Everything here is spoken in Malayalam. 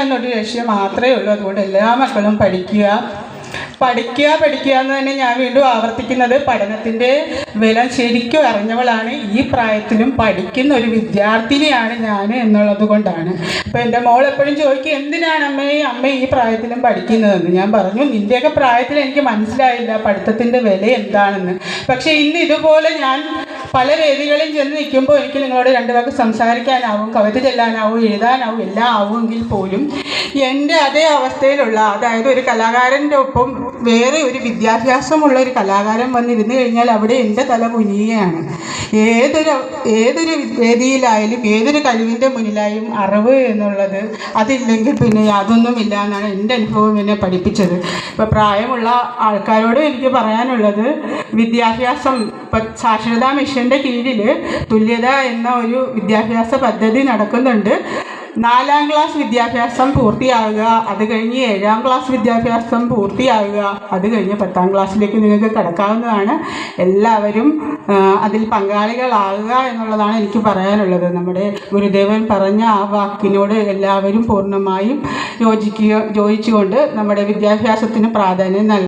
എന്നൊരു ലക്ഷ്യം മാത്രമേ ഉള്ളൂ. അതുകൊണ്ട് എല്ലാ മക്കളും പഠിക്കുക. പഠിക്കുക പഠിക്കുക എന്ന് തന്നെ ഞാൻ വീണ്ടും ആവർത്തിക്കുന്നത് പഠനത്തിന്റെ വില ശരിക്കും അറിഞ്ഞവളാണ് ഈ പ്രായത്തിലും പഠിക്കുന്ന ഒരു വിദ്യാർത്ഥിനിയാണ് ഞാൻ എന്നുള്ളത് കൊണ്ടാണ്. അപ്പോൾ എന്റെ മോൾ എപ്പോഴും ചോദിക്കും എന്തിനാണ് അമ്മേ അമ്മ ഈ പ്രായത്തിലും പഠിക്കുന്നതെന്ന്? ഞാൻ പറഞ്ഞു നിന്റെയൊക്കെ പ്രായത്തിൽ എനിക്ക് മനസ്സിലായില്ല. പഠിത്തത്തിന്റെ വില എന്താണെന്ന്. പക്ഷേ ഇന്ന് ഇതുപോലെ ഞാൻ പല വേദികളിൽ ചെന്ന് നിൽക്കുമ്പോൾ എനിക്ക് നിങ്ങളോട് രണ്ട് വാക്ക് സംസാരിക്കാനാവും കവിത ചെല്ലാനാവും എഴുതാനാവും എല്ലാം ആവുമെങ്കിൽ പോലും എന്റെ അതേ അവസ്ഥയിലുള്ള അതായത് ഒരു കലാകാരന്റെ ഒപ്പം വേറെ ഒരു വിദ്യാഭ്യാസമുള്ള ഒരു കലാകാരൻ വന്നിരുന്നു കഴിഞ്ഞാൽ അവിടെ എന്റെ തല കുനിയുകയാണ്. ഏതൊരു ഏതൊരു വേദിയിലായാലും ഏതൊരു കഴിവിന്റെ മുന്നിലായും അറിവ് എന്നുള്ളത് അതില്ലെങ്കിൽ പിന്നെ യാതൊന്നുമില്ല എന്നാണ് എന്റെ അനുഭവം എന്നെ പഠിപ്പിച്ചത്. ഇപ്പോൾ പ്രായമുള്ള ആൾക്കാരോട് എനിക്ക് പറയാനുള്ളത് വിദ്യാഭ്യാസം ഇപ്പം സാക്ഷരതാ മിഷന്റെ കീഴിൽ തുല്യത എന്ന ഒരു വിദ്യാഭ്യാസ പദ്ധതി നടക്കുന്നുണ്ട്. നാലാം ക്ലാസ് വിദ്യാഭ്യാസം പൂർത്തിയാവുക. അത് കഴിഞ്ഞ് ഏഴാം ക്ലാസ് വിദ്യാഭ്യാസം പൂർത്തിയാവുക. അത് കഴിഞ്ഞ് പത്താം ക്ലാസ്സിലേക്ക് നിങ്ങൾക്ക് കടക്കാവുന്നതാണ്. എല്ലാവരും അതിൽ പങ്കാളികളാകുക എന്നുള്ളതാണ് എനിക്ക് പറയാനുള്ളത്. നമ്മുടെ ഗുരുദേവൻ പറഞ്ഞ ആ വാക്കിനോട് എല്ലാവരും പൂർണമായും യോജിക്കുക യോജിച്ചുകൊണ്ട് നമ്മുടെ വിദ്യാഭ്യാസത്തിന് പ്രാധാന്യം നൽകുക